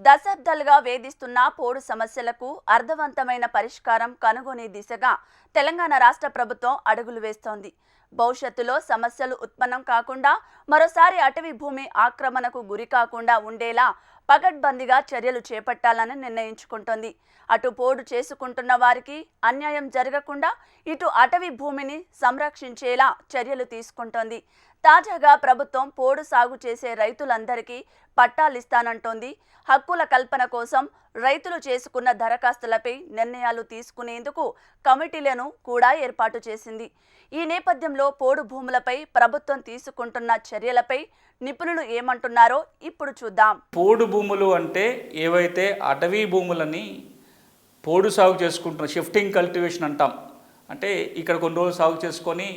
దశాబ్దాలుగా వేధిస్తున్న పోడు సమస్యలకు అర్థవంతమైన పరిష్కారం కనుగొనే దిశగా తెలంగాణ రాష్ట్ర ప్రభుత్వం అడుగులు వేస్తోంది. భవిష్యత్తులో సమస్యలు ఉత్పన్నం కాకుండా మరోసారి అటవీ భూమి ఆక్రమణకు గురి కాకుండా ఉండేలా పగడ్బందీగా చర్యలు చేపట్టాలని నిర్ణయించుకుంటోంది. అటు పోడు చేసుకుంటున్న వారికి అన్యాయం జరగకుండా ఇటు అటవీ భూమిని సంరక్షించేలా చర్యలు తీసుకుంటోంది. తాజాగా ప్రభుత్వం పోడు సాగు చేసే రైతులందరికీ పట్టాలిస్తానంటోంది. హక్కుల కల్పన కోసం రైతులు చేసుకున్న దరఖాస్తులపై నిర్ణయాలు తీసుకునేందుకు కమిటీలను కూడా ఏర్పాటు చేసింది. ఈ నేపథ్యంలో పోడు భూములపై ప్రభుత్వం తీసుకుంటున్న చర్యలపై నిపుణులు ఏమంటున్నారో ఇప్పుడు చూద్దాం. పోడు భూములు అంటే ఏవైతే అటవీ భూములని పోడు సాగు చేసుకుంటున్న షిఫ్టింగ్ కల్టివేషన్ అంటాం. అంటే ఇక్కడ కొన్ని రోజులు సాగు చేసుకొని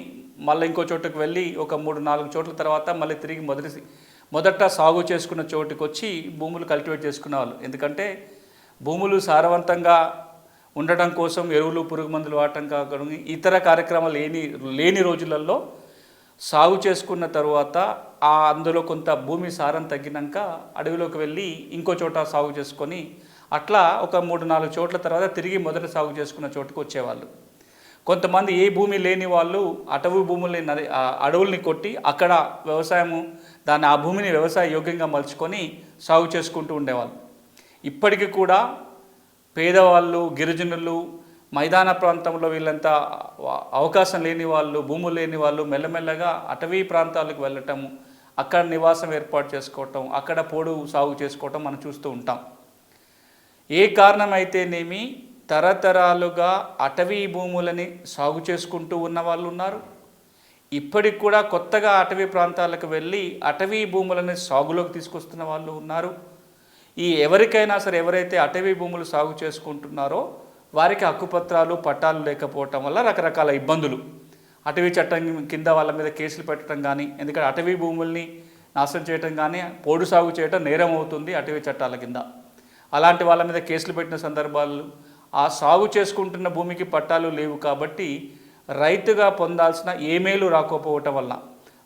మళ్ళీ ఇంకో చోటుకు వెళ్ళి ఒక మూడు నాలుగు చోట్ల తర్వాత మళ్ళీ తిరిగి మొదటి మొదట సాగు చేసుకున్న చోటుకు వచ్చి భూములు కల్టివేట్ చేసుకునేవాళ్ళు. ఎందుకంటే భూములు సారవంతంగా ఉండటం కోసం ఎరువులు పురుగు మందులు వాడటం కాకుండా ఇతర కార్యక్రమాలు లేని లేని రోజులలో సాగు చేసుకున్న తర్వాత ఆ అందులో కొంత భూమి సారం తగ్గినాక అడవిలోకి వెళ్ళి ఇంకో చోట సాగు చేసుకొని అట్లా ఒక మూడు నాలుగు చోట్ల తర్వాత తిరిగి మొదట సాగు చేసుకున్న చోటుకు వచ్చేవాళ్ళు. కొంతమంది ఏ భూమి లేని వాళ్ళు అటవీ భూములు అడవుల్ని కొట్టి అక్కడ వ్యవసాయము దాన్ని ఆ భూమిని వ్యవసాయ యోగ్యంగా మలుచుకొని సాగు చేసుకుంటూ ఉండేవాళ్ళు. ఇప్పటికీ కూడా పేదవాళ్ళు గిరిజనులు మైదాన ప్రాంతంలో వీళ్ళంతా అవకాశం లేని వాళ్ళు భూములు లేని వాళ్ళు మెల్లమెల్లగా అటవీ ప్రాంతాలకు వెళ్ళటము అక్కడ నివాసం ఏర్పాటు చేసుకోవటం అక్కడ పోడు సాగు చేసుకోవటం మనం చూస్తూ ఉంటాం. ఏ కారణమైతేనేమి తరతరాలుగా అటవీ భూములని సాగు చేసుకుంటూ ఉన్న వాళ్ళు ఉన్నారు ఇప్పటికి కూడా కొత్తగా అటవీ ప్రాంతాలకు వెళ్ళి అటవీ భూములని సాగులోకి తీసుకొస్తున్న వాళ్ళు ఉన్నారు. ఈ ఎవరికైనా సరే ఎవరైతే అటవీ భూములు సాగు చేసుకుంటున్నారో వారికి హక్కుపత్రాలు పట్టాలు లేకపోవటం వల్ల రకరకాల ఇబ్బందులు. అటవీ చట్టం కింద వాళ్ళ మీద కేసులు పెట్టడం కానీ ఎందుకంటే అటవీ భూముల్ని నాశనం చేయటం కానీ పోడు సాగు చేయటం నేరం అవుతుంది అటవీ చట్టాల కింద. అలాంటి వాళ్ళ మీద కేసులు పెట్టిన సందర్భాలు ఆ సాగు చేసుకుంటున్న భూమికి పట్టాలు లేవు కాబట్టి రైతుగా పొందాల్సిన ఏ మేలు రాకపోవటం వల్ల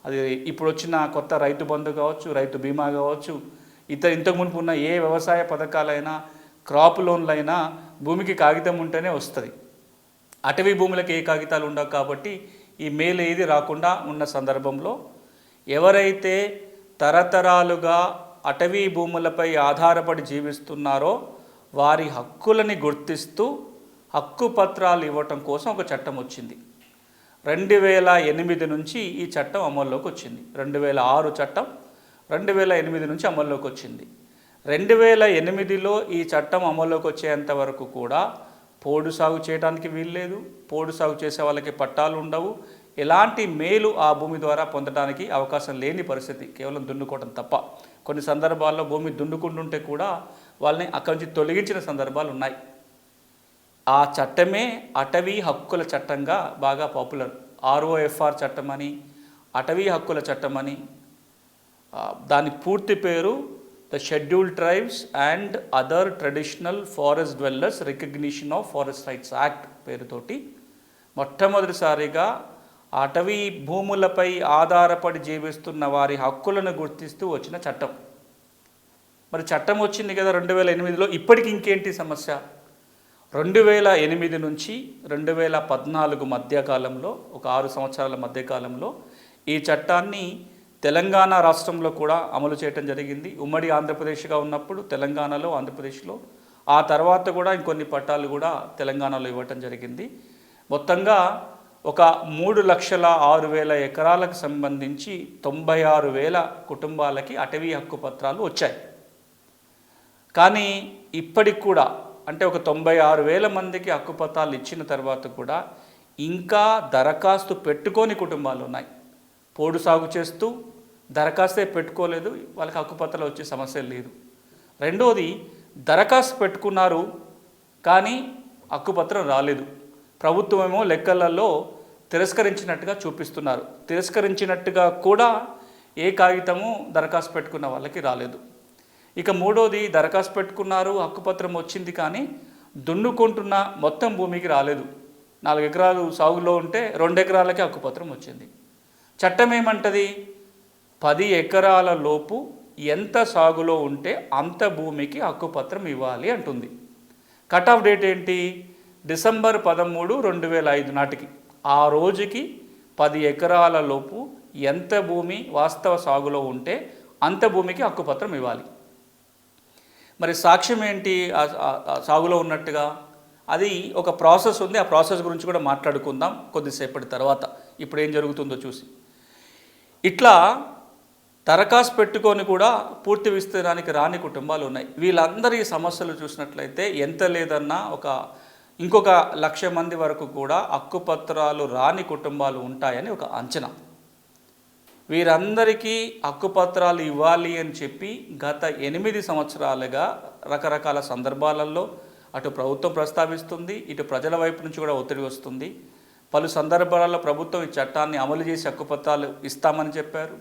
అది ఇప్పుడు వచ్చిన కొత్త రైతు బంధు కావచ్చు రైతు బీమా కావచ్చు ఇతర ఇంతకు మునుపు ఉన్న ఏ వ్యవసాయ పథకాలైనా క్రాప్ లోన్లైనా భూమికి కాగితం ఉంటేనే వస్తుంది. అటవీ భూములకు ఏ కాగితాలు ఉండవు కాబట్టి ఈ మేలు ఏది రాకుండా ఉన్న సందర్భంలో ఎవరైతే తరతరాలుగా అటవీ భూములపై ఆధారపడి జీవిస్తున్నారో వారి హక్కులని గుర్తిస్తూ హక్కు పత్రాలు ఇవ్వటం కోసం ఒక చట్టం వచ్చింది. రెండు వేల ఎనిమిది నుంచి ఈ చట్టం అమల్లోకి వచ్చింది. రెండు వేల ఆరు చట్టం రెండు వేల ఎనిమిది నుంచి అమల్లోకి వచ్చింది. రెండు వేల ఎనిమిదిలో ఈ చట్టం అమల్లోకి వచ్చేంత వరకు కూడా పోడు సాగు చేయడానికి వీల్లేదు. పోడు సాగు చేసే వాళ్ళకి పట్టాలు ఉండవు. ఎలాంటి మేలు ఆ భూమి ద్వారా పొందడానికి అవకాశం లేని పరిస్థితి. కేవలం దున్నుకోవడం తప్ప. కొన్ని సందర్భాల్లో భూమి దున్నుకుంటుంటే కూడా వాళ్ళని అక్కడి నుంచి తొలగించిన సందర్భాలు ఉన్నాయి. ఆ చట్టమే అటవీ హక్కుల చట్టంగా బాగా పాపులర్. ఆర్ఓఎఫ్ఆర్ చట్టం అని అటవీ హక్కుల చట్టం అని దాని పూర్తి పేరు the schedule tribes and other traditional forest dwellers recognition of forest rights act పేరుతోటి మొట్టమొదటిసారిగా అటవీ భూములపై ఆధారపడి జీవిస్తున్న వారి హక్కులను గుర్తిస్తూ వచ్చిన చట్టం. మరి చట్టం వచ్చింది కదా రెండు వేల ఎనిమిదిలో ఇప్పటికి ఇంకేంటి సమస్య? రెండు వేల ఎనిమిది నుంచి రెండు వేల పద్నాలుగు మధ్యకాలంలో ఒక ఆరు సంవత్సరాల మధ్యకాలంలో ఈ చట్టాన్ని తెలంగాణ రాష్ట్రంలో కూడా అమలు చేయడం జరిగింది. ఉమ్మడి ఆంధ్రప్రదేశ్గా ఉన్నప్పుడు తెలంగాణలో ఆంధ్రప్రదేశ్లో. ఆ తర్వాత కూడా ఇంకొన్ని పట్టాలు కూడా తెలంగాణలో ఇవ్వటం జరిగింది. మొత్తంగా ఒక మూడు లక్షల ఆరు వేల ఎకరాలకు సంబంధించి తొంభై ఆరు వేల కుటుంబాలకి అటవీ హక్కు పత్రాలు వచ్చాయి. కానీ ఇప్పటికి కూడా అంటే ఒక తొంభై ఆరు వేల మందికి హక్కుపత్రాలు ఇచ్చిన తర్వాత కూడా ఇంకా దరఖాస్తు పెట్టుకోని కుటుంబాలు ఉన్నాయి. పోడు సాగు చేస్తూ దరఖాస్తే పెట్టుకోలేదు వాళ్ళకి హక్కుపత్రాలు వచ్చే సమస్య లేదు. రెండోది దరఖాస్తు పెట్టుకున్నారు కానీ హక్కుపత్రం రాలేదు. ప్రభుత్వం ఏమో లెక్కలలో తిరస్కరించినట్టుగా చూపిస్తున్నారు. తిరస్కరించినట్టుగా కూడా ఏ కాగితము దరఖాస్తు పెట్టుకున్న వాళ్ళకి రాలేదు. ఇక మూడోది దరఖాస్తు పెట్టుకున్నారు హక్కుపత్రం వచ్చింది కానీ దున్నుకుంటున్న మొత్తం భూమికి రాలేదు. నాలుగు ఎకరాలు సాగులో ఉంటే రెండు ఎకరాలకే హక్కుపత్రం వచ్చింది. చట్టం ఏమంటది? పది ఎకరాల లోపు ఎంత సాగులో ఉంటే అంత భూమికి హక్కుపత్రం ఇవ్వాలి అంటుంది. కట్ ఆఫ్ డేట్ ఏంటి? డిసెంబర్ పదమూడు రెండు వేల ఐదు నాటికి. ఆ రోజుకి పది ఎకరాల లోపు ఎంత భూమి వాస్తవ సాగులో ఉంటే అంత భూమికి హక్కుపత్రం ఇవ్వాలి. మరి సాక్ష్యం ఏంటి? సాగులో ఉన్నట్టుగా? అది ఒక ప్రాసెస్ ఉంది. ఆ ప్రాసెస్ గురించి కూడా మాట్లాడుకుందాం కొద్దిసేపటి తర్వాత. ఇప్పుడు ఏం జరుగుతుందో చూసి. ఇట్లా దరఖాస్తు పెట్టుకొని కూడా పూర్తి విస్తీర్ణానికి రాని కుటుంబాలు ఉన్నాయి. వీళ్ళందరి సమస్యలు చూసినట్లయితే ఎంత లేదన్నా ఒక ఇంకొక లక్ష మంది వరకు కూడా హక్కుపత్రాలు రాని కుటుంబాలు ఉంటాయని ఒక అంచనా. వీరందరికీ హక్కుపత్రాలు ఇవ్వాలి అని చెప్పి గత ఎనిమిది సంవత్సరాలుగా రకరకాల సందర్భాలలో అటు ప్రభుత్వం ప్రస్తావిస్తుంది ఇటు ప్రజల వైపు నుంచి కూడా ఒత్తిడి వస్తుంది. పలు సందర్భాలలో ప్రభుత్వం ఈ చట్టాన్ని అమలు చేసి హక్కుపత్రాలు ఇస్తామని చెప్పారు.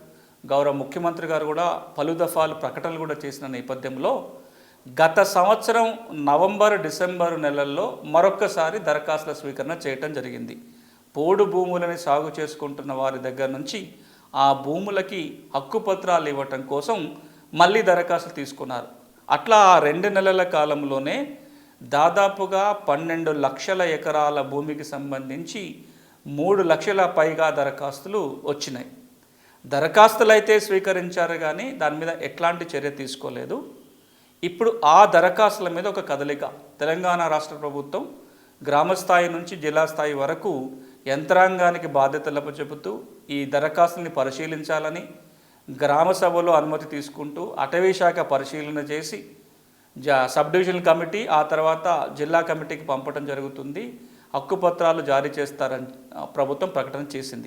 గౌరవ ముఖ్యమంత్రి గారు కూడా పలు దఫాలు ప్రకటనలు కూడా చేసిన నేపథ్యంలో గత సంవత్సరం నవంబర్ డిసెంబర్ నెలల్లో మరొక్కసారి దరఖాస్తుల స్వీకరణ చేయటం జరిగింది. పోడు భూములని సాగు చేసుకుంటున్న వారి దగ్గర నుంచి ఆ భూములకి హక్కుపత్రాలు ఇవ్వటం కోసం మళ్ళీ దరఖాస్తు తీసుకున్నారు. అట్లా ఆ రెండు నెలల కాలంలోనే దాదాపుగా పన్నెండు లక్షల ఎకరాల భూమికి సంబంధించి మూడు లక్షల పైగా దరఖాస్తులు వచ్చినాయి. దరఖాస్తులు అయితే స్వీకరించారు కానీ దాని మీద ఎట్లాంటి చర్య తీసుకోలేదు. ఇప్పుడు ఆ దరఖాస్తుల మీద ఒక కదలిక. తెలంగాణ రాష్ట్ర ప్రభుత్వం గ్రామ స్థాయి నుంచి జిల్లా స్థాయి వరకు యంత్రాంగానికి బాధ్యతలు చెబుతూ ఈ దరఖాస్తుని పరిశీలించాలని గ్రామ సభలో అనుమతి తీసుకుంటూ అటవీ శాఖ పరిశీలన చేసి జ సబ్ డివిజనల్ కమిటీ ఆ తర్వాత జిల్లా కమిటీకి పంపడం జరుగుతుంది. హక్కుపత్రాలు జారీ చేస్తారని ప్రభుత్వం ప్రకటన చేసింది.